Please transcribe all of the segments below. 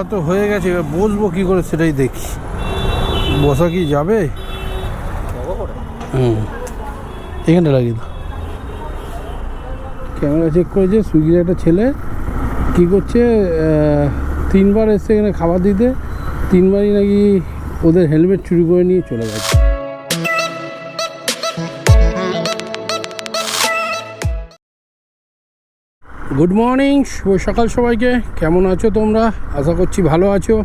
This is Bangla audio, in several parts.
খাওয়া তো হয়ে গেছে, এবার বসবো কী করে সেটাই দেখি। বসা কি যাবে? হুম। এখানটা লাগিয়ে দাও। ক্যামেরা চেক করেছে সুইগির একটা ছেলে কি করছে তিনবার এসছে এখানে খাবার দিতে, তিনবারই নাকি ওদের হেলমেট চুরি করে নিয়ে চলে গেছে। গুড মর্নিং শুভ সকাল সবাইকে। কেমন আছো তোমরা? আশা করছি ভালো আছো।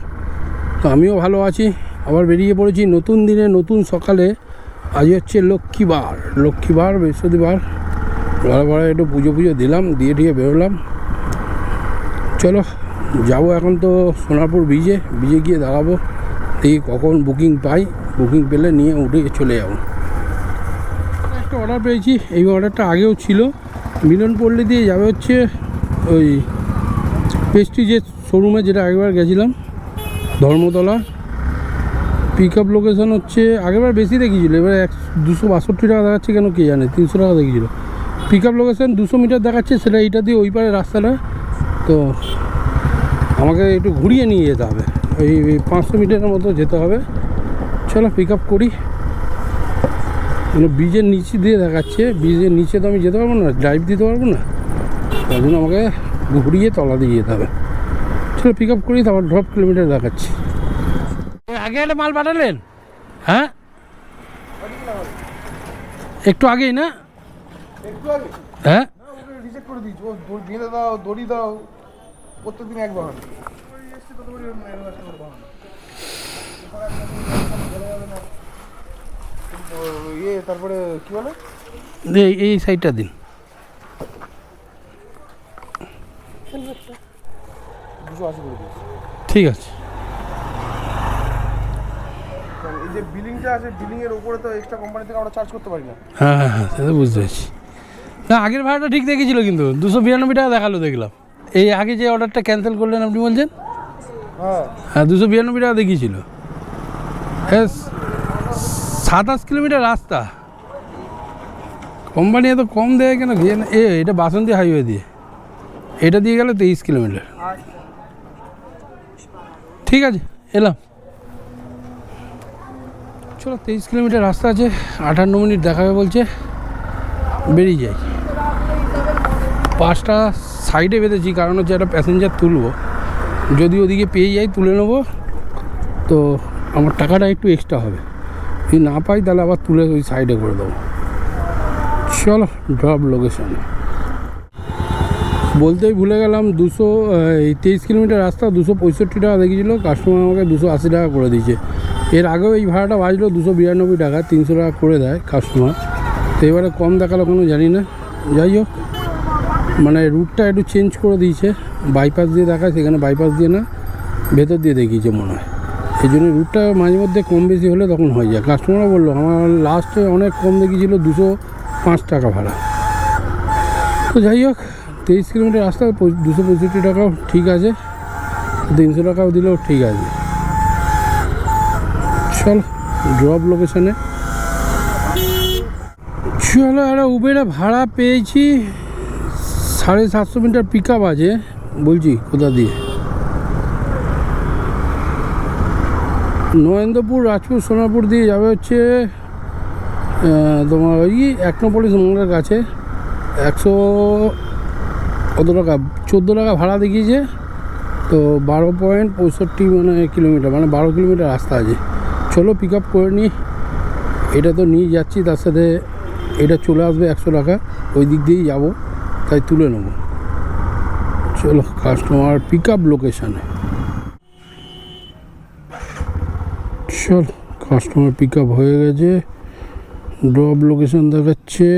তো আমিও ভালো আছি। আবার বেরিয়ে পড়েছি নতুন দিনে, নতুন সকালে। আজ হচ্ছে লক্ষ্মীবার লক্ষ্মীবার বৃহস্পতিবার। ঘরে একটু পুজো পুজো দিলাম, দিয়ে দিয়ে বেরোলাম। চলো, যাব এখন তো সোনারপুর ব্রিজে ব্রিজে গিয়ে দাঁড়াবো। দেখি কখন বুকিং পাই। বুকিং পেলে নিয়ে উঠে চলে যাব। একটা অর্ডার পেয়েছি। এই অর্ডারটা আগেও ছিল। মিলন পল্লী দিয়ে যাবে হচ্ছে ওই পেস্ট্রি যে শোরুমে যেটা আগেবার গেছিলাম, ধর্মতলা। পিক আপ লোকেশন হচ্ছে, আগেরবার বেশি দেখিয়েছিল, এবার এক দুশো বাষট্টি টাকা দেখাচ্ছে কেন কে জানে, তিনশো টাকা দেখিয়েছিল। পিক আপ লোকেশন দুশো মিটার দেখাচ্ছে, সেটা এইটা দিয়ে ওই পারে রাস্তাটা। তো আমাকে একটু ঘুরিয়ে নিয়ে যেতে হবে ওই ওই পাঁচশো মিটারের মতো যেতে হবে। চলো পিক আপ করি। মানে ব্রিজের নিচে দিয়ে দেখাচ্ছে ব্রিজের নিচে তো আমি যেতে পারব না ড্রাইভ দিতে পারব না? তার জন্য আমাকে ঘুরিয়ে তলা দিয়ে যেতে হবে। চলো পিক আপ করি তারপর ড্রপ কিলোমিটার দেখাচ্ছি। আগে একটা মাল পাঠালেন? হ্যাঁ? একটু আগেই না? একটু আগে। হ্যাঁ? ইয়ে তারপরে কি বলে? এই এই সাইডটা দিন। দুশো আশি করে দিয়েছি। ঠিক আছে। এই যে বিলিংটা আছে বিলিংয়ের উপরে তো এক্সট্রা কোম্পানি থেকে আমরা চার্জ করতে পারি না। হ্যাঁ হ্যাঁ হ্যাঁ সেটা বুঝতে পারছি। না আগের ভাড়াটা ঠিক দেখেছিল কিন্তু দুশো বিরানব্বই টাকা দেখাল দেখলাম। এই আগে যে অর্ডারটা ক্যান্সেল করলেন আপনি বলছেন? হ্যাঁ। হ্যাঁ দুশো বিরানব্বই টাকা দেখিয়েছিল। হ্যাঁ সাতাশ কিলোমিটার রাস্তা। কোম্পানি এত কম দেয় কেন? এ এটা বাসন্তী হাইওয়ে দিয়ে। এটা দিয়ে গেলে তেইশ কিলোমিটার। ঠিক আছে, এলাম। চলো, তেইশ কিলোমিটার রাস্তা আছে আটান্ন মিনিট দেখাবে বলছে, বেরিয়ে যাই। পাঁচটা সাইডে বেঁধেছি, কারণ হচ্ছে একটা প্যাসেঞ্জার তুলবো। যদি ওদিকে পেয়ে যাই, তুলে নেব, তো আমার টাকাটা একটু এক্সট্রা হবে। যদি না পাই, তাহলে আবার তুলে ওই সাইডে করে দেবো। চলো ড্রপ লোকেশনে বলতেই ভুলে গেলাম, দুশো তেইশ কিলোমিটার রাস্তা দুশো পঁয়ষট্টি টাকা দেখিয়েছিল কাস্টমার আমাকে দুশো আশি টাকা করে দিয়েছে। এর আগেও এই ভাড়াটা বাজলো দুশো বিরানব্বই টাকা, তিনশো টাকা করে দেয় কাস্টমার তো এবারে কম দেখাল কোনো, জানি না। যাই হোক মানে রুটটা একটু চেঞ্জ করে দিয়েছে। বাইপাস দিয়ে দেখায়, সেখানে বাইপাস দিয়ে না, ভেতর দিয়ে দেখিয়েছে মনে হয়। এই জন্য রুটটা মাঝে মধ্যে কম বেশি হলে তখন হয়ে যায়। কাস্টমারও বলল, আমার লাস্টে অনেক কম দেখিয়েছিল দুশো পাঁচ টাকা ভাড়া। তো যাই হোক তেইশ কিলোমিটার রাস্তা দুশো পঁয়ষট্টি টাকাও ঠিক আছে। তিনশো টাকাও দিলেও ঠিক আছে। চল ড্রপ লোকেশনে চলো, একটা উবেরে ভাড়া পেয়েছি। সাড়ে সাতশো মিটার পিক আপ আছে। বলছি, কোথা দিয়ে? নরেন্দ্রপুর, রাজপুর, সোনারপুর দিয়ে যাবে হচ্ছে তোমার ওই একনোপলিশ মোড়ের কাছে। একশো কত টাকা? চোদ্দ টাকা ভাড়া দেখিয়েছে। তো বারো পয়েন্ট পঁয়ষট্টি মানে কিলোমিটার মানে বারো কিলোমিটার রাস্তা আছে। চলো পিক আপ করে নিই এটা তো নিয়ে যাচ্ছি, তার সাথে এটা চলে আসবে একশো টাকা। ওই দিক দিয়েই যাব, তাই তুলে নেব। চলো কাস্টমার পিক আপ লোকেশানে চল কাস্টমার পিক আপ হয়ে গেছে। ড্রপ লোকেশান দেখাচ্ছে।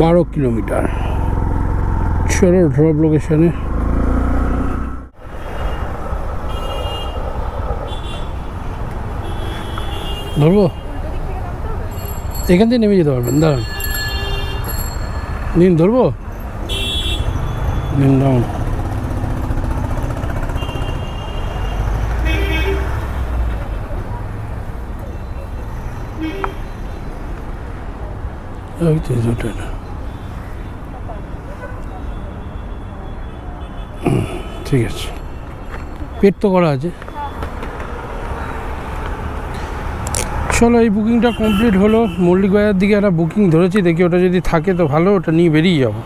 বারো কিলোমিটার। চলো ড্রপ লোকেশনে ধরবো? এখান থেকে নেমে যেতে পারবেন, দাঁড়ান। নিন, ধরবো? নিন ডাউন ওই তো ওটা না। ঠিক আছে। পেট তো করা আছে। চলো, এই বুকিংটা কমপ্লিট হলো। মল্লিক বাজার দিকে একটা বুকিং ধরেছি, দেখি ওটা যদি থাকে তো ভালো, ওটা নিয়ে বেরিয়ে যাব।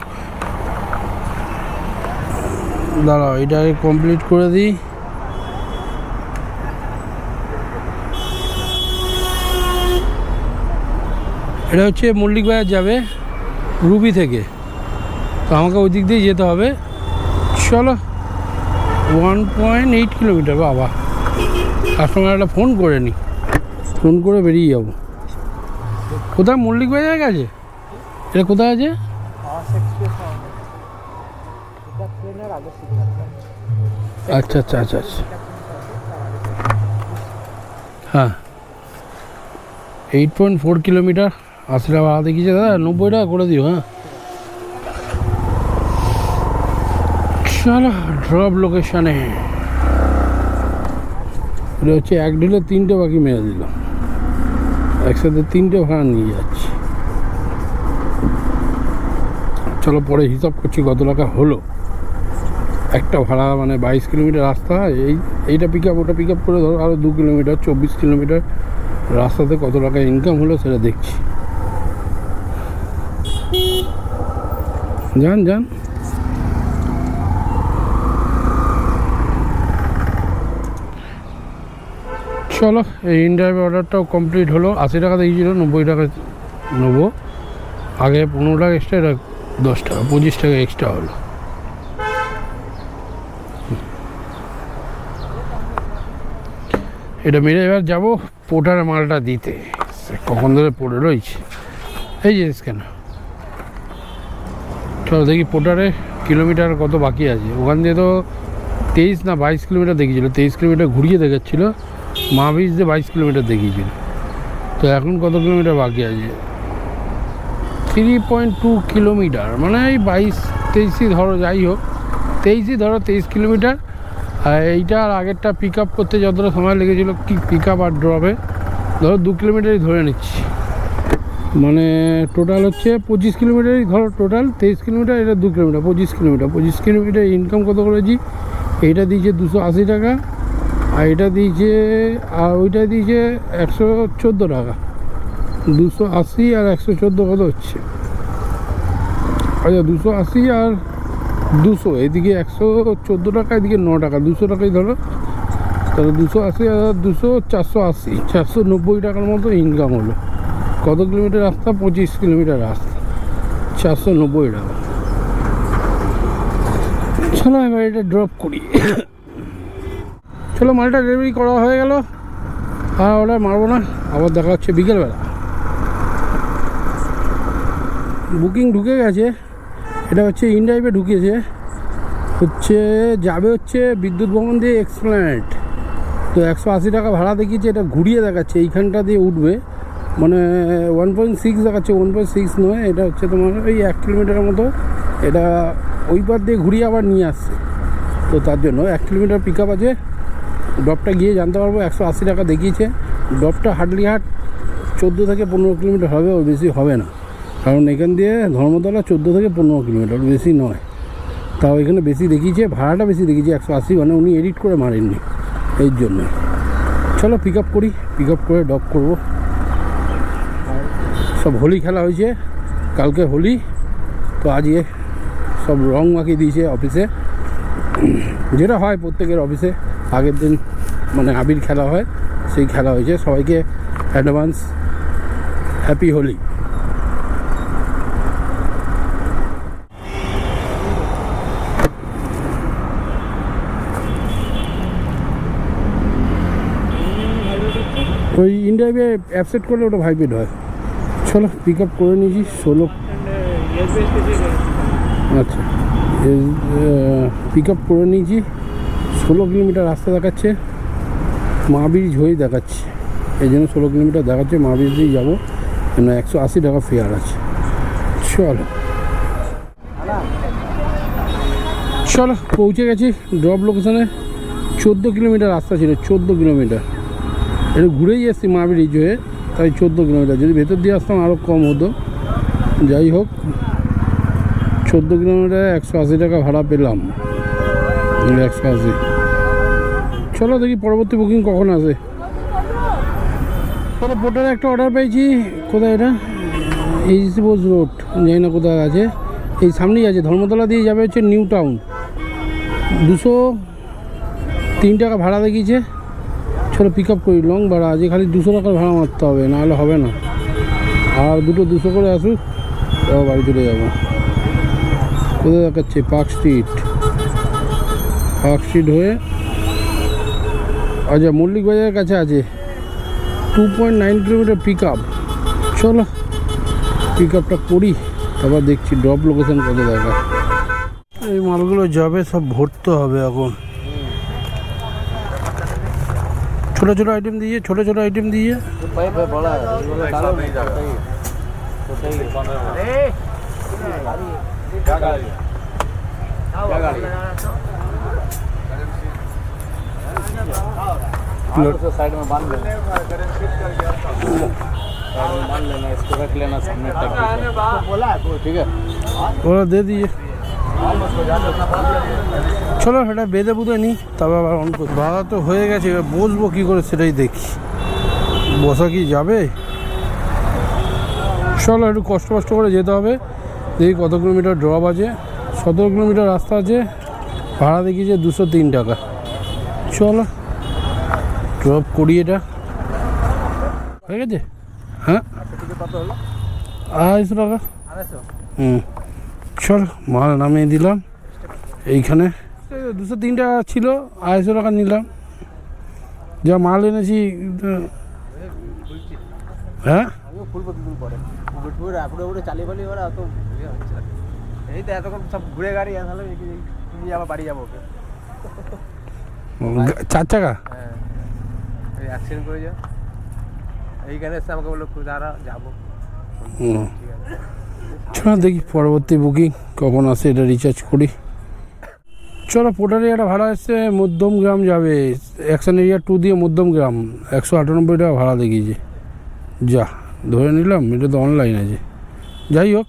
দাঁড়াও এটা কমপ্লিট করে দিই। এটা হচ্ছে মল্লিক বাজার যাবে রুবি থেকে। তো আমাকে ওই দিক দিয়ে যেতে হবে। চলো। ওয়ান পয়েন্ট এইট কিলোমিটার বাবা। কাস্টমার একটা ফোন করে নি। ফোন করে বেরিয়ে যাব। কোথায়? মল্লিক বাজার কাছে এটা কোথায় আছে? আচ্ছা আচ্ছা আচ্ছা আচ্ছা। হ্যাঁ। এইট পয়েন্ট ফোর কিলোমিটার আশি টাকা ভাড়া দেখিয়েছে। দাদা, নব্বই টাকা করে দিও হ্যাঁ। চলো ড্রপ লোকেশানে। এটা হচ্ছে এক ডিলে তিনটে বাকি মেরে দিল। একসাথে তিনটে ভাড়া নিয়ে যাচ্ছি। চলো পরে হিসাব করছি কত টাকা হলো। একটা ভাড়া মানে বাইশ কিলোমিটার রাস্তা, এই, এইটা পিক আপ ওটা পিক আপ করে ধরো আরও দু কিলোমিটার, চব্বিশ কিলোমিটার রাস্তাতে কত টাকা ইনকাম হলো সেটা দেখছি। যান যান। চলো, এই ইনড্রাইভ অর্ডারটাও কমপ্লিট হলো। আশি টাকা দিয়েছিল নব্বই টাকা নেব। আগে পনেরো টাকা এক্সট্রা এটা দশ টাকা, পঁচিশ টাকা এক্সট্রা হলো। এটা মেরে এবার যাব পোটার মালটা দিতে। কখন ধরে পড়ে রয়েছে। এই জিনিস কেন চলো দেখি পোটারে কিলোমিটার কত বাকি আছে। ওখান দিয়ে তো তেইশ না বাইশ কিলোমিটার দেখিয়েছিল, তেইশ কিলোমিটার ঘুরিয়ে দেখাচ্ছিল। মা বীজ দিয়ে বাইশ কিলোমিটার দেখিয়েছিল। তো এখন কত কিলোমিটার বাকি আছে? Three point two kilometre. মানে এই বাইশ, তেইশই ধরো, যাই হোক, তেইশই ধরো, তেইশ কিলোমিটার। আর এইটা আর আগেরটা পিক আপ করতে যতটা সময় লেগেছিলো, কি পিক আপ আর ড্রপে ধরো, দু কিলোমিটারই ধরে নিচ্ছি। মানে টোটাল হচ্ছে পঁচিশ কিলোমিটারই, ধরো টোটাল তেইশ কিলোমিটার, এটা দু কিলোমিটার, পঁচিশ কিলোমিটার। পঁচিশ কিলোমিটার ইনকাম কত করেছি? এইটা দিয়েছে দুশো আশি টাকা। আর এটা দিয়েছে, আর ওইটা দিয়েছে একশো চোদ্দ টাকা। দুশো আশি আর একশো চোদ্দ কত হচ্ছে? আচ্ছা দুশো আশি আর দুশো, এদিকে একশো চোদ্দ টাকা, এদিকে ন টাকা। দুশো টাকাই ধরো। তাহলে দুশো আশি আর দুশো চারশো আশি, চারশো নব্বই টাকার মতো ইনকাম হলো। কত কিলোমিটার রাস্তা? পঁচিশ কিলোমিটার রাস্তা। চারশো নব্বই টাকা। চলো এবার এটা ড্রপ করি। চলো মালটা ডেলিভারি করা হয়ে গেল। হ্যাঁ ওটা মারবো না, আবার দেখা হচ্ছে বিকেলবেলা। বুকিং ঢুকে গেছে, এটা হচ্ছে ইনড্রাইভে ঢুকেছে। হচ্ছে, যাবে হচ্ছে বিদ্যুৎ ভবন দিয়ে এক্সপ্ল্যানেট তো একশো আশি টাকা ভাড়া দেখিয়েছে, এটা ঘুরিয়ে দেখাচ্ছে, এইখানটা দিয়ে উঠবে। মানে ওয়ান পয়েন্ট সিক্স দেখাচ্ছে ওয়ান পয়েন্ট সিক্স নয়, এটা হচ্ছে তোমার ওই এক কিলোমিটারের মতো। এটা ওই পার দিয়ে ঘুরিয়ে আবার নিয়ে আসছে। তো তার জন্য এক কিলোমিটার পিক আপ আছে। ড্রপটা গিয়ে জানতে পারব, একশো আশি টাকা দেখিয়েছে। ড্রপটা হাটলি হাট চোদ্দ থেকে পনেরো কিলোমিটার হবে, ওর বেশি হবে না। কারণ এখান দিয়ে ধর্মতলা চোদ্দ থেকে পনেরো কিলোমিটার বেশি নয়। তাও এখানে বেশি দেখিয়েছে, ভাড়াটা বেশি দেখিয়েছে, একশো আশি মানে উনি এডিট করে মারেননি। এই জন্য। চলো পিক আপ করি পিক আপ করে ড্রপ করব। সব হোলি খেলা হয়েছে, কালকে হোলি। তো আজকে সব রং মাখিয়ে দিয়েছে অফিসে। যেটা হয় প্রত্যেকের অফিসে। আগের দিন মানে আবির খেলা হয়, সেই খেলা হয়েছে। সবাইকে অ্যাডভান্স হ্যাপি হোলি। ওই ইন্ডিয়াবে অ্যাপসেট করলে ওটা ভাইব্রেট হয়। চলো পিক আপ করে নিয়েছি, ষোলো। আচ্ছা। পিক আপ করে নিয়েছি। ষোলো কিলোমিটার রাস্তা দেখাচ্ছে মা ব্রিজ হয়েই দেখাচ্ছে। এই জন্য ষোলো কিলোমিটার দেখাচ্ছে মা ব্রিজ দিয়েই যাব। কেন, একশো আশি টাকা ফেয়ার আছে। চলো। চলো, পৌঁছে গেছি ড্রপ লোকেশনে চোদ্দ কিলোমিটার রাস্তা ছিল, চোদ্দ কিলোমিটার। এটা ঘুরেই এসছি মা ব্রিজ হয়ে তাই চোদ্দ কিলোমিটার। যদি ভেতর দিয়ে আসতাম আরও কম হতো। যাই হোক, চোদ্দ কিলোমিটারে একশো আশি টাকা ভাড়া পেলাম। একশো আশি। চলো দেখি পরবর্তী বুকিং কখন আসে চলো পোর্টারে একটা অর্ডার পেয়েছি। কোথায় এটা? এইচসি বোস রোড জানি না কোথায় আছে। এই সামনেই আছে, ধর্মতলা দিয়ে যাবে হচ্ছে নিউ টাউন দুশো তিন টাকা ভাড়া দেখিয়েছে। চলো পিক আপ করি লং ভাড়া আজকে খালি দুশো টাকার ভাড়া মারতে হবে, নাহলে হবে না। আর দুটো দুশো করে আসুক, তাও বাড়ি চলে যাব। কোথায় দেখাচ্ছে? পার্ক স্ট্রিট পার্ক স্ট্রিট হয়ে আচ্ছা মল্লিক বাজারের কাছে আছে two point nine kilometre pick up চলো পিক আপটা করি তারপর দেখছি ড্রপ লোকেশন কত দেখা এই মালগুলো যাবে সব ভরতে হবে এখন ছোটো ছোটো আইটেম দিয়ে ছোটো ছোটো আইটেম দিয়ে पाइप है बड़ा है ये वाला डालो नहीं जाएगा छोटा ही क्या गाड़ी क्या गाड़ी साइड में बांध लेना साइड में बांध लेना इसको रख लेना सामने टैक्सी बोला ठीक है ওরা দিয়ে দিয়ে চলো সেটা বেঁধে বুধে নিই তবে আবার অন করছি ভাড়া তো হয়ে গেছে এবার বসবো কী করে সেটাই দেখি বসা কি যাবে চলো একটু কষ্ট কষ্ট করে যেতে হবে দেখি কত কিলোমিটার ড্রপ আছে সতেরো কিলোমিটার রাস্তা আছে ভাড়া দেখিয়েছে দুশো তিন টাকা চলো ড্রপ করি এটা। হয়ে গেছে? হ্যাঁ। আড়াইশো টাকা। হুম। চল মাল নামিয়ে দিলাম। এইখানে। দুশো তিন টাকা ছিল আড়াইশো টাকা নিলাম। যা মাল এনেছি হ্যাঁ? চার চাকা? অ্যাক্সিডেন্ট করে যা এইখানে এসে আমাকে বলল দাঁড়া যাব। চলো দেখি পরবর্তী বুকিং কখন আসে এটা রিচার্জ করি। চলো পোটারি একটা ভাড়া এসছে মধ্যম গ্রাম যাবে। অ্যাকশন এরিয়া টু দিয়ে মধ্যম গ্রাম একশো আটানব্বই টাকা ভাড়া দেখিয়েছে। যা ধরে নিলাম এটা তো অনলাইন আছে। যাই হোক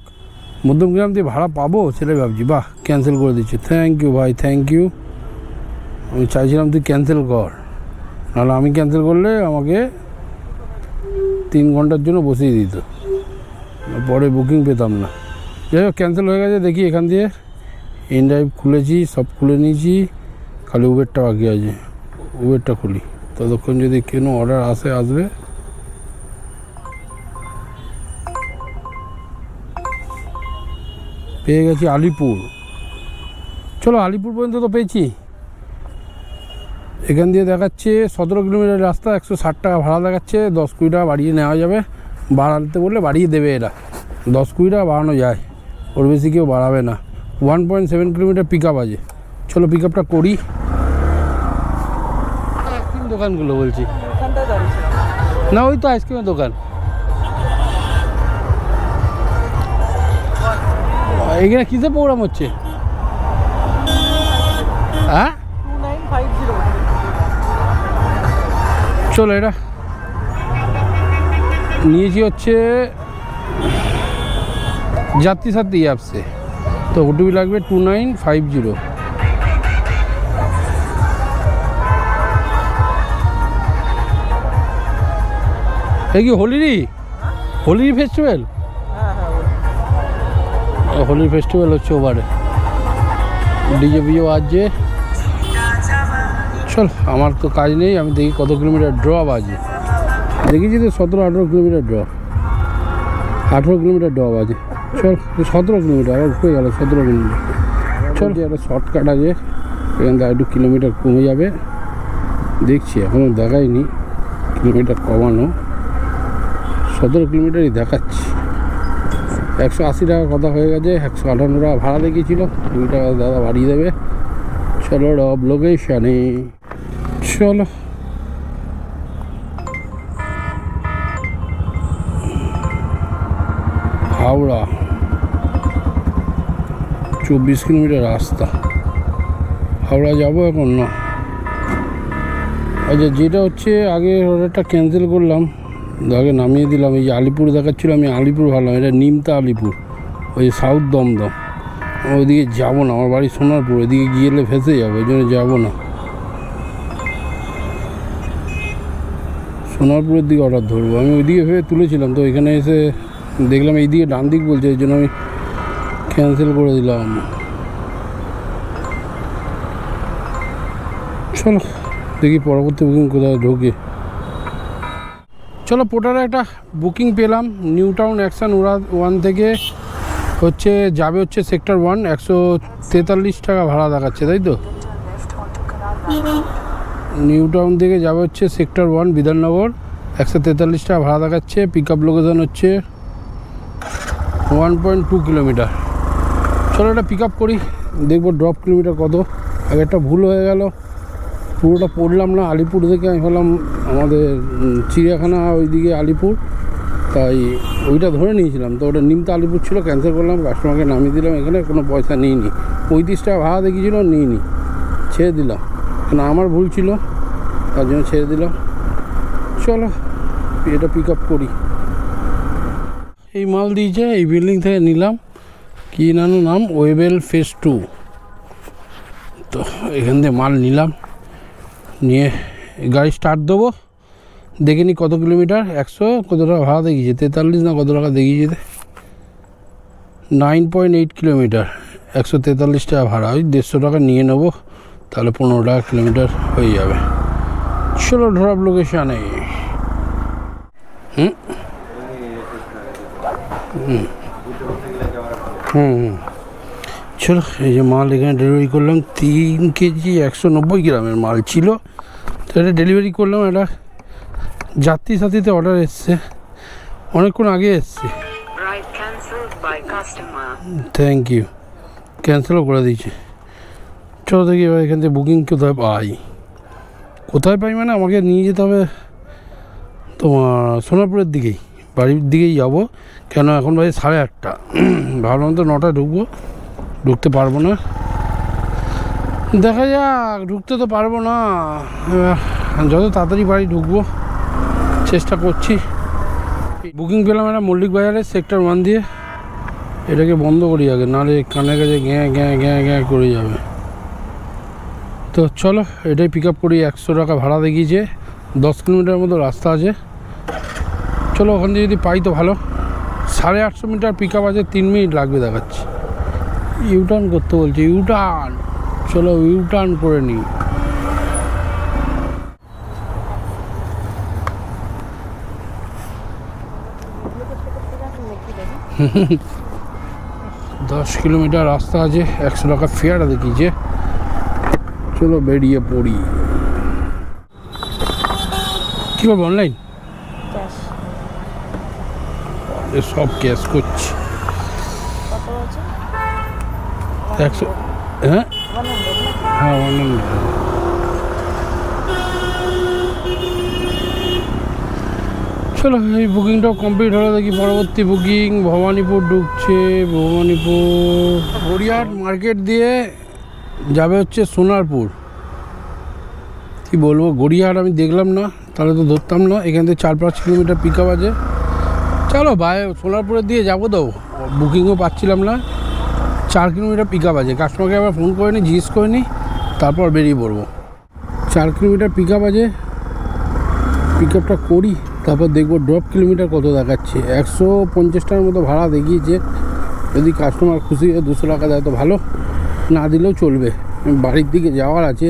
মধ্যম গ্রাম দিয়ে ভাড়া পাবো সেটাই ভাবছি। বাহ ক্যান্সেল করে দিচ্ছি। থ্যাংক ইউ ভাই থ্যাংক ইউ আমি চাইছিলাম তুই ক্যান্সেল কর। নাহলে আমি ক্যান্সেল করলে আমাকে তিন ঘণ্টার জন্য বসিয়ে দিত। পরে বুকিং পেতাম না। যাই হোক ক্যান্সেল হয়ে গেছে, দেখি এখান দিয়ে। ইন ড্রাইভ খুলেছি, সব খুলে নিয়েছি। খালি উবেরটা বাকি আছে। উবেরটা খুলি। ততক্ষণ যদি কোনো অর্ডার আসে, আসবে। পেয়ে গেছি আলিপুর। চলো, আলিপুর পর্যন্ত তো পেয়েছি। এখান দিয়ে দেখাচ্ছে, সতেরো কিলোমিটার রাস্তা, একশো ষাট টাকা ভাড়া দেখাচ্ছে, দশ কুড়ি টাকা বাড়িয়ে নেওয়া যাবে। বাড়াতে বললে বাড়িয়ে দেবে এরা। দশ কুড়ি টাকা বাড়ানো যায়, ওর বেশি কেউ বাড়াবে না। One point seven kilometre pick up আছে। চলো পিক আপটা করি। দোকানগুলো বলছি? না, ওই তো আইসক্রিমের দোকান। এখানে কিসে প্রোগ্রাম হচ্ছে? হ্যাঁ? চলো এটা নিয়েছি হচ্ছে যাত্রী সাথী অ্যাপসে তো ওটিপি লাগবে টু নাইন ফাইভ জিরো। এই কি হোলিরই হোলির ফেস্টিভ্যাল হোলির ফেস্টিভ্যাল হচ্ছে ওভারে ডিজে বিজে বাজছে চল, আমার তো কাজ নেই, আমি দেখি কত কিলোমিটার ড্রপ আছে দেখেছি তো সতেরো, আঠেরো কিলোমিটার ড্রপ আঠেরো কিলোমিটার ড্রপ আছে চল সতেরো কিলোমিটার, আবার হয়ে গেল সতেরো কিলোমিটার। চল যে একটা শর্টকাট আছে, এখান থেকে একটু কিলোমিটার কমে যাবে। দেখছি এখনও দেখায়নি কিলোমিটার কমানো। সতেরো কিলোমিটারই দেখাচ্ছি। একশো আশি টাকা কথা হয়ে গেছে, একশো আটান্ন টাকা ভাড়া দেখিয়েছিল দুই টাকা দাদা বাড়িয়ে দেবে। চলো রব লোকেশানে চলো হাওড়া চব্বিশ কিলোমিটার রাস্তা হাওড়া যাব এখন না আচ্ছা যেটা হচ্ছে আগে অর্ডারটা ক্যান্সেল করলাম আগে নামিয়ে দিলাম এই যে আলিপুর দেখাচ্ছিল আমি আলিপুর ভাবলাম এটা নিমতা আলিপুর ওই সাউথ দমদম ওইদিকে যাব না আমার বাড়ি সোনারপুর ওইদিকে গিয়ে ফেসে যাব ওই জন্য যাব না সোনারপুরের দিকে অর্ডার ধরবো। আমি ওইদিকে ভেবে তুলেছিলাম, তো এখানে এসে দেখলাম এইদিকে ডান দিক বলছে, এই জন্য আমি ক্যান্সেল করে দিলাম। চলো, দেখি পরবর্তী বুকিং কোথায় ঢোকে। চলো পোটারে একটা বুকিং পেলাম নিউ টাউন অ্যাকশন ওরা ওয়ান থেকে হচ্ছে, যাবে হচ্ছে সেক্টর ওয়ান, একশো তেতাল্লিশ টাকা ভাড়া দেখাচ্ছে, তাই তো? নিউ টাউন থেকে যাবে হচ্ছে সেক্টর ওয়ান, বিধাননগর। একশো তেতাল্লিশ টাকা ভাড়া দেখাচ্ছে পিক আপ লোকেশন হচ্ছে ওয়ান পয়েন্ট টু কিলোমিটার চলো এটা পিক আপ করি, দেখব ড্রপ কিলোমিটার কত। আগে একটা ভুল হয়ে গেল, পুরোটা পড়লাম না, আলিপুর থেকে আমি ভাবলাম আমাদের চিড়িয়াখানা ওইদিকে আলিপুর। তাই ওইটা ধরে নিয়েছিলাম, তো ওটা নিমতা আলিপুর ছিল ক্যান্সেল করলাম কাস্টমারকে নামিয়ে দিলাম এখানে, কোনো পয়সা নিইনি। পঁয়ত্রিশ টাকা ভাড়া দেখিয়েছিল, নিইনি, ছেড়ে দিলাম। কেন আমার ভুল ছিল, তার জন্য ছেড়ে দিলাম। চলো, এটা পিক আপ করি। এই মাল দিয়েছে এই বিল্ডিং থেকে নিলাম, কি নানো নাম? ওয়েবেল ফেস টু তো এখান থেকে মাল নিলাম, নিয়ে গাড়ি স্টার্ট দেবো। দেখে নি কত কিলোমিটার? একশো কত টাকা ভাড়া দেখিয়েছে। তেতাল্লিশ না কত টাকা দেখিয়েছে? Nine point eight kilometre. একশো তেতাল্লিশ টাকা ভাড়া। ওই দেড়শো টাকা নিয়ে নেব। তাহলে পনেরো টাকা কিলোমিটার হয়ে যাবে। চলো ড্রপ লোকেশানে হুম? হুম। হুম হুম। চলো এই যে মাল এখানে ডেলিভারি করলাম তিন কেজি একশো নব্বই গ্রামের মাল ছিল। তো এটা ডেলিভারি করলাম এটা যাত্রী সাথীতে অর্ডার এসছে। অনেকক্ষণ আগে এসছে. থ্যাংক ইউ ক্যান্সেলও করে দিয়েছে। চলো দেখি এবার এখান থেকে বুকিং কোথায় পাই? কোথায় পাই মানে আমাকে নিয়ে যেতে হবে তোমার সোনারপুরের দিকেই, বাড়ির দিকেই যাব। কেন এখন বাজে সাড়ে আটটা। ভাবলাম তো নটায় ঢুকবো। ঢুকতে পারব না। দেখা যাক, ঢুকতে তো পারব না। যত তাড়াতাড়ি বাড়ি ঢুকবো, চেষ্টা করছি। বুকিং পেলাম একটা মল্লিক বাজারে সেক্টর ওয়ান দিয়ে। এটাকে বন্ধ করি আগে, নাহলে কানের কাছে গ্যাঁ গ্যাঁ গ্যাঁ গ্যাঁ করে যাবে। তো চলো, এটাই পিক আপ করি, একশো টাকা ভাড়া দেখিয়েছে, দশ কিলোমিটার মতো রাস্তা আছে। চলো, ওখান থেকে যদি পাই তো ভালো। সাড়ে আটশো মিটার পিক আপ আছে, তিন মিনিট লাগবে দেখাচ্ছে। ইউটার্ন করতে বলছে ইউটার্ন চলো ইউটার্ন করে নিই। দশ কিলোমিটার রাস্তা আছে, একশো টাকা ফেয়ার দেখিয়েছে। চলো বেরিয়ে পড়ি। কী করব অনলাইন সব ক্যাশ করছি। একশো হ্যাঁ? হ্যাঁ অনলাইন চলো এই বুকিংটাও কমপ্লিট হলো দেখি পরবর্তী বুকিং ভবানীপুর ঢুকছে ভবানীপুর। গড়িয়াহাট মার্কেট দিয়ে যাবে হচ্ছে সোনারপুর। কি বলব, গড়িয়াহাট আমি দেখলাম না, তাহলে তো ধরতাম না। এখান থেকে চার পাঁচ কিলোমিটার পিক আপ আছে। চলো ভাই, সোনারপুরের দিয়ে যাব তো। বুকিংও পাচ্ছিলাম না। চার কিলোমিটার পিক আপ আছে। কাস্টমারকে আবার ফোন করে নিই জিজ্ঞেস করে নিই তারপর বেরিয়ে পড়ব। চার কিলোমিটার পিক আপ আছে। পিক আপটা করি, তারপর দেখব ড্রপ কিলোমিটার কত দেখাচ্ছে। একশো পঞ্চাশ টাকার মতো ভাড়া দেখিয়েছে। যদি কাস্টমার খুশি হয়ে, দুশো টাকা দেয় তো ভালো। না দিলেও চলবে। বাড়ির দিকে যাওয়ার আছে।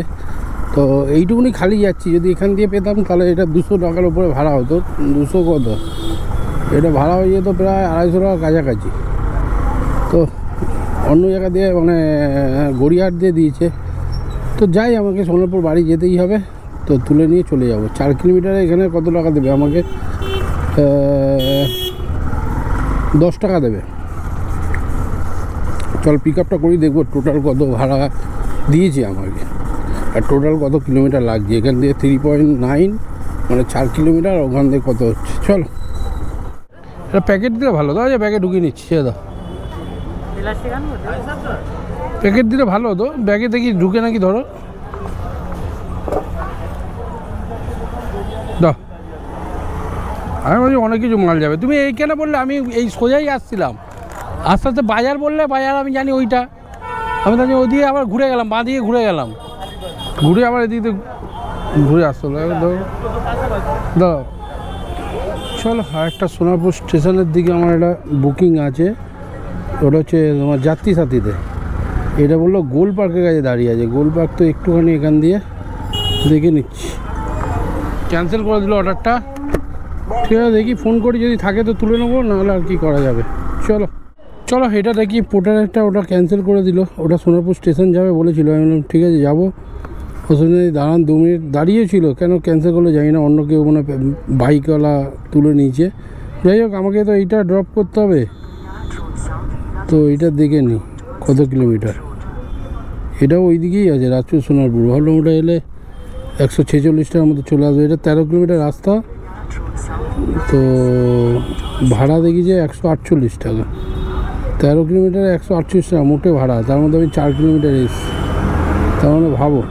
তো এইটুকুনি খালি যাচ্ছি। যদি এখান দিয়ে পেতাম তাহলে এটা দুশো টাকার উপরে ভাড়া হতো। দুশো কত? এটা ভাড়া হয়ে যেত প্রায় আড়াইশো টাকা কাছাকাছি। তো অন্য জায়গা দিয়ে মানে গড়িয়াহাট দিয়ে দিয়েছে। তো যাই, আমাকে সোনারপুর বাড়ি যেতেই হবে। তো তুলে নিয়ে চলে যাব। চার কিলোমিটারে এখানে কত টাকা দেবে আমাকে? দশ টাকা দেবে। চল পিক আপটা করি দেখব টোটাল কত ভাড়া দিয়েছে আমাকে। আর টোটাল কত কিলোমিটার লাগছে? এখান থেকে থ্রি পয়েন্ট নাইন মানে চার কিলোমিটার ওখান থেকে কত হচ্ছে? চলো। এটা প্যাকেট দিলে ভালো। দাও যে ব্যাগে ঢুকিয়ে নিচ্ছি দাও। প্যাকেট দিলে ভালো হতো ব্যাগে দেখি ঢুকে নাকি ধরো। দাও। আমি বলছি অনেক কিছু মাল যাবে। তুমি এইখানে বললে? আমি এই সোজাই আসছিলাম। আস্তে আস্তে বাজার বললে বাজার, আমি জানি ওইটা। আমি তাই ওদিকে আবার ঘুরে গেলাম, বাঁ দিয়ে ঘুরে গেলাম। ঘুরে আবার এদিকে ঘুরে আসতে দাও চলো, আর একটা সোনারপুর স্টেশনের দিকে আমার একটা বুকিং আছে। ওটা হচ্ছে তোমার যাত্রী সাথীতে এটা বলল গোল পার্কের কাছে দাঁড়িয়ে আছে। গোল পার্ক তো একটুখানি এখান দিয়ে দেখে নিচ্ছি। ক্যান্সেল করে দিল অর্ডারটা। ঠিক আছে, দেখি ফোন করে, যদি থাকে তো তুলে নেব, নাহলে আর কি করা যাবে। চলো। চলো, এটা দেখি পোর্টার একটা ওটা ক্যান্সেল করে দিল। ওটা সোনারপুর স্টেশন যাবে বলেছিল। আমি বললাম, ঠিক আছে, যাব। ওখানে দাঁড়ান দু মিনিট দাঁড়িয়েছিল। কেন ক্যান্সেল করল জানি না, অন্য কেউ মানে বাইকওয়ালা তুলে নিয়েছে। যাই হোক, আমাকে তো এইটা ড্রপ করতে হবে। তো এইটা দেখে নি, কত কিলোমিটার এটাও ওই দিকেই আছে, রাজপুর সোনারপুর। ভাবলাম ওটা এলে একশো ছেচল্লিশটার মতো চলে আসবে। এটা তেরো কিলোমিটার রাস্তা। তো ভাড়া দেখি যে একশো আটচল্লিশ টাকা। তেরো কিলোমিটার একশো আটচল্লিশ টাকা, মোটে ভাড়া, তার মধ্যে আমি চার কিলোমিটার এসেছি। তার মানে ভাবো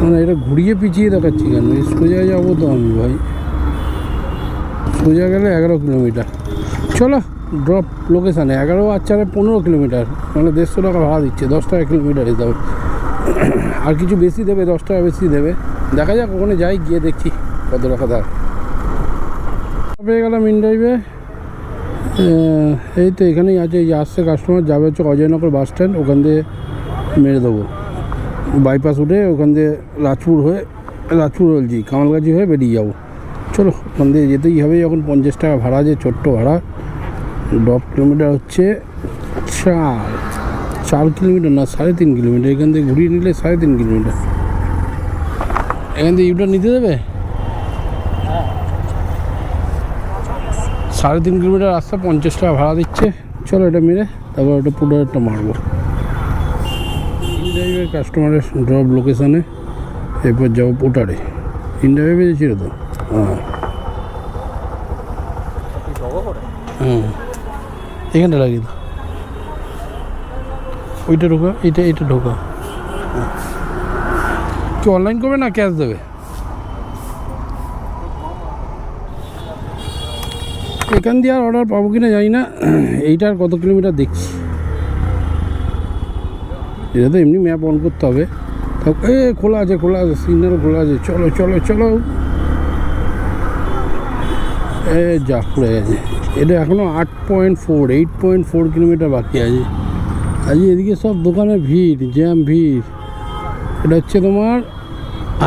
মানে এটা ঘুরিয়ে পিছিয়ে দেখাচ্ছি কেন? সোজা যাব তো আমি ভাই। সোজা গেলে এগারো কিলোমিটার। চলো ড্রপ লোকেশানে এগারো আর চারে পনেরো কিলোমিটার মানে দেড়শো টাকা ভাড়া দিচ্ছে, দশ টাকা কিলোমিটার হিসাবে। আর কিছু বেশি দেবে, দশ টাকা বেশি দেবে। দেখা যাক, ওখানে যাই, গিয়ে দেখি কত টাকা দেয়। পেয়ে গেলাম ইনড্রাইভে। এই তো এখানেই আছে, এই যে আসছে কাস্টমার যাবে হচ্ছে অজয়নগর বাস স্ট্যান্ড ওখান দিয়ে মেরে দেবো। বাইপাস উঠে ওখান দিয়ে রাজপুর হয়ে, রাজপুর বলছি, কামালগাছি হয়ে বেরিয়ে যাব। চলো, ওখান দিয়ে যেতেই হবে, যখন পঞ্চাশ টাকা ভাড়া আছে, ছোট্ট ভাড়া। ডপ কিলোমিটার হচ্ছে চার চার কিলোমিটার না, সাড়ে তিন কিলোমিটার। এখান থেকে ঘুরিয়ে নিলে সাড়ে তিন কিলোমিটার। এখান থেকে ইউটার নিতে দেবে? সাড়ে তিন কিলোমিটার রাস্তা, পঞ্চাশ টাকা ভাড়া দিচ্ছে। চলো এটা মেরে, তারপর ওটা পুরো একটা মারবো। ইনড্রাইভের কাস্টমারের ড্রপ লোকেশানে এরপর যাব পোটারে। ইনড্রাইভে বেজেছিল তো হ্যাঁ। হুম। এখানটা লাগিয়ে দাও। ওইটা ঢোকা, এটা এটা ঢোকা। হ্যাঁ। কি অনলাইন করবে না ক্যাশ দেবে? এখান দিয়ে আর অর্ডার পাবো কিনা জানি না। এইটার কত কিলোমিটার দেখছি। এটা তো এমনি ম্যাপ অন করতে হবে। এ, খোলা আছে খোলা আছে সিগন্যাল খোলা আছে। চলো চলো চলো। এ, যা পড়ে গেছে এটা এখনও আট point four eight point four kilometre বাকি আছে। আজ এদিকে সব দোকানে ভিড়, জ্যাম ভিড়। এটা হচ্ছে তোমার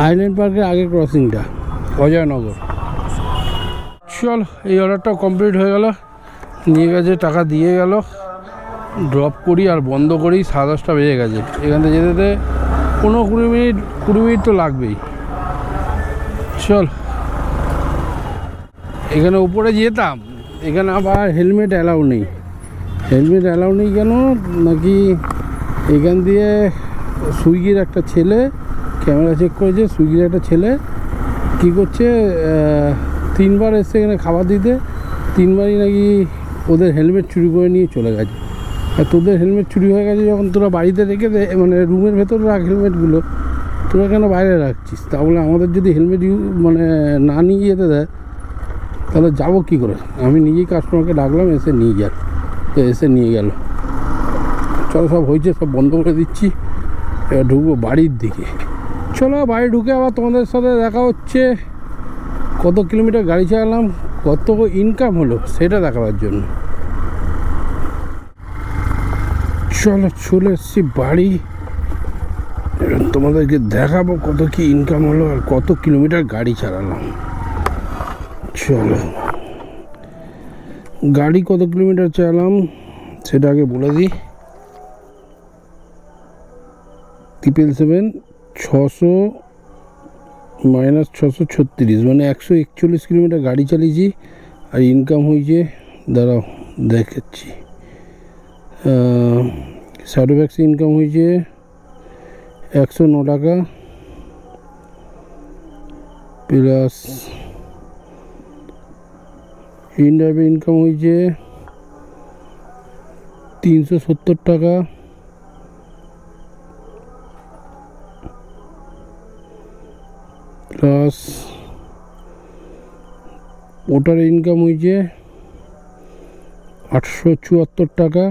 আইল্যান্ড পার্কের আগে ক্রসিংটা অজয়নগর। চল এই অর্ডারটাও কমপ্লিট হয়ে গেল। নিয়ে গেছে, টাকা দিয়ে গেল। ড্রপ করি আর বন্ধ করি, সাড়ে দশটা বেজে গেছে। এখান থেকে যেতে যেতে পনেরো কুড়ি মিনিট কুড়ি মিনিট তো লাগবেই। চল। এখানে উপরে যেতাম, এখানে আবার হেলমেট অ্যালাউ নেই। হেলমেট অ্যালাউ নেই কেন? নাকি এখান দিয়ে সুইগির একটা ছেলে ক্যামেরা চেক করেছে, সুইগির একটা ছেলে কী করছে তিনবার এসছে এখানে খাবার দিতে, তিনবারই নাকি ওদের হেলমেট চুরি করে নিয়ে চলে গেছে। আর তোদের হেলমেট চুরি হয়ে গেছে যখন তোরা বাড়িতে রেখে দে মানে রুমের ভেতর রাখ হেলমেটগুলো তোরা কেন বাইরে রাখছিস? তা বলে আমাদের যদি হেলমেট মানে না নিয়ে যেতে দেয়, তাহলে যাব কী করে? আমি নিজেই কাস্টমারকে ডাকলাম, এসে নিয়ে যাক তো এসে নিয়ে গেল। চলো সব হয়েছে, সব বন্ধ করে দিচ্ছি। এবার ঢুকবো বাড়ির দিকে। চলো বাড়ি ঢুকে আবার তোমাদের সাথে দেখা হচ্ছে। কত কিলোমিটার গাড়ি চালালাম, কত ইনকাম হলো, সেটা দেখাবার জন্য। চলো, চলে এসছি বাড়ি। তোমাদেরকে দেখাবো কত কি ইনকাম হলো আর কত কিলোমিটার গাড়ি চালালাম। চলো। গাড়ি কত কিলোমিটার চালাম সেটা আগে বলে দিই। ট্রিপল সেভেন ছশো মাইনাস ছশো ছত্রিশ মানে একশো একচল্লিশ কিলোমিটার গাড়ি চালিয়েছি আর ইনকাম হয়েছে, দাঁড়াও দেখাচ্ছি। সার্টিফ্যাক্স ইনকাম হয়েছে একশো ন টাকা প্লাস ইন্ডাইভে ইনকাম হয়েছে তিনশো সত্তর টাকা প্লাস ওটার ইনকাম হয়েছে আটশো চুয়াত্তর টাকা,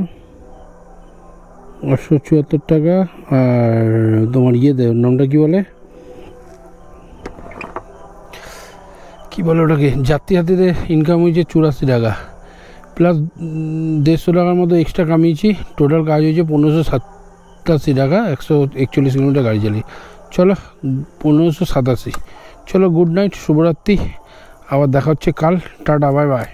আটশো চুয়াত্তর টাকা, আর তোমার ইয়ে দেয় নামটা কী বলে? কী বলে ওটাকে? যাত্রী হাতিতে ইনকাম হয়েছে চুরাশি টাকা, প্লাস দেড়শো টাকার মতো এক্সট্রা কামিয়েছি টোটাল কাজ হয়েছে পনেরোশো সাতাশি টাকা, একশো একচল্লিশ কিলোমিটার গাড়ি চালিয়ে। চলো পনেরোশো সাতাশি। চলো গুড নাইট শুভরাত্রি। আবার দেখা হচ্ছে কাল। Tata bye bye